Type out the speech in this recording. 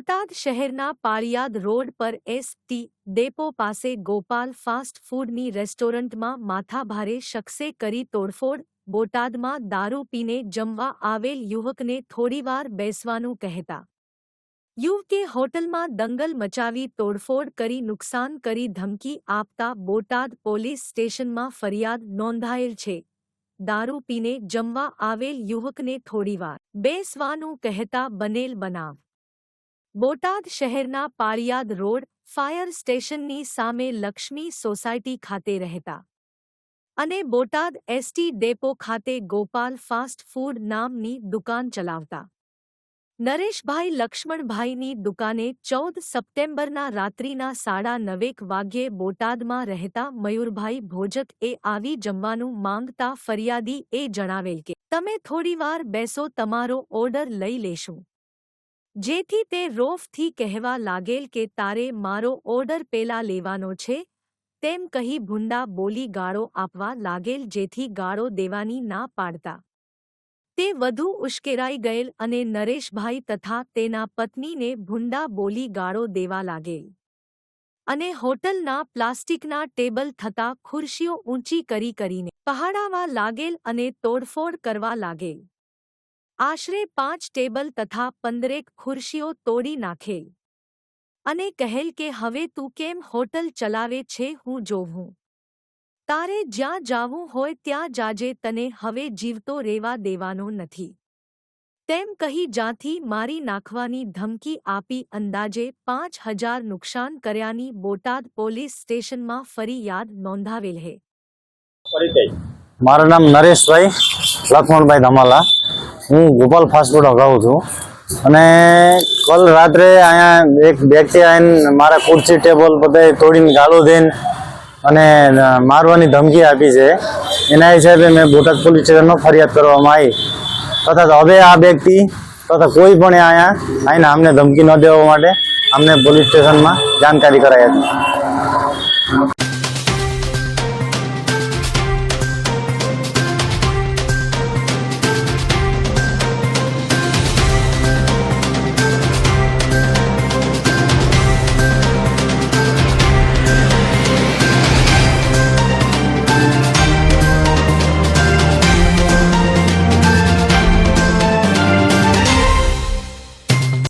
બોટાદ શહેરના પાળિયાદ રોડ પર ST. Depot પાસે ગોપાલ ફાસ્ટ ફૂડની રેસ્ટોરન્ટમાં માથાભારે શખ્સે કરી તોડફોડ, બોટાદમાં દારૂ પીને જમવા આવેલ યુવકને થોડીવાર બેસવાનું કહેતા યુવકે હોટલમાં દંગલ મચાવી તોડફોડ કરી નુકસાન કરી ધમકી આપતા બોટાદ પોલીસ સ્ટેશનમાં ફરિયાદ નોંધાયેલ છે દારૂ પીને જમવા આવેલ યુવકને થોડીવાર બેસવાનું કહેતા બનેલ બનાવ બોટાદ શહેરના પાળિયાદ રોડ ફાયર સ્ટેશનની સામે લક્ષ્મી સોસાયટી ખાતે રહેતા. અને બોટાદ એસટી ડેપો ખાતે ગોપાલ ફાસ્ટ ફૂડ નામની દુકાન ચલાવતા. નરેશભાઈ લક્ષ્મણભાઈની દુકાને ચૌદ સપ્ટેમ્બરના રાત્રિના સાડા નવેક વાગ્યે બોટાદમાં રહેતા મયુરભાઈ ભોજક એ આવી જમવાનું માંગતા ફરિયાદી એ જણાવેલ કે, તમે થોડીવાર બેસો, તમારો ઓર્ડર લઈ લેશું. જેથી તે રોફથી કહેવા લાગેલ કે તારે મારો ઓર્ડર પેલા લેવાનો છે, તેમ કહી ભૂંડા બોલી ગાળો આપવા લાગેલ જેથી ગાળો દેવાની ના પાડતા. તે વધુ ઉશ્કેરાઈ ગયેલ અને નરેશભાઈ તથા તેના પત્નીને ભૂંડા બોલી ગાળો દેવા લાગેલ. અને હોટલના પ્લાસ્ટિકના ટેબલ થતા ખુરશીઓ ઊંચી કરી કરીને પહાડાવા લાગેલ અને તોડફોડ કરવા લાગેલ. આશરે પાંચ ટેબલ તથા પંદરેક ખુરશીઓ તોડી નાખેલ. અને કહેલ કે, હવે તું કેમ હોટલ ચલાવે છે? હું જોવું તારે જ્યાં જાવું હોય ત્યાં જાજે તને હવે જીવતો રહેવા દેવાનો નથી. તેમ કહી જ્યાંથી મારી નાખવાની ધમકી આપી અંદાજે પાંચ હજાર નુકસાન કર્યાની બોટાદ પોલીસ સ્ટેશનમાં ફરિયાદ નોંધાવેલ હે. મારું નામ નરેશભાઈ લક્ષ્મણભાઈ ધમાલા. હું ગોપાલ ફાસ્ટફૂડ અગાઉ છું. અને કલ રાત્રે અહીંયા એક વ્યક્તિ આવીને મારા ખુરશી ટેબલ બધા તોડીને ગાળો દઈને અને મારવાની ધમકી આપી છે. એના હિસાબે મેં બોટાદ પોલીસ સ્ટેશનમાં ફરિયાદ કરવામાં આવી. તથા હવે આ વ્યક્તિ તથા કોઈ પણ અહીંયા આવીને અમને ધમકી ન દેવા માટે અમને પોલીસ સ્ટેશનમાં જાણકારી કરાઈ હતી.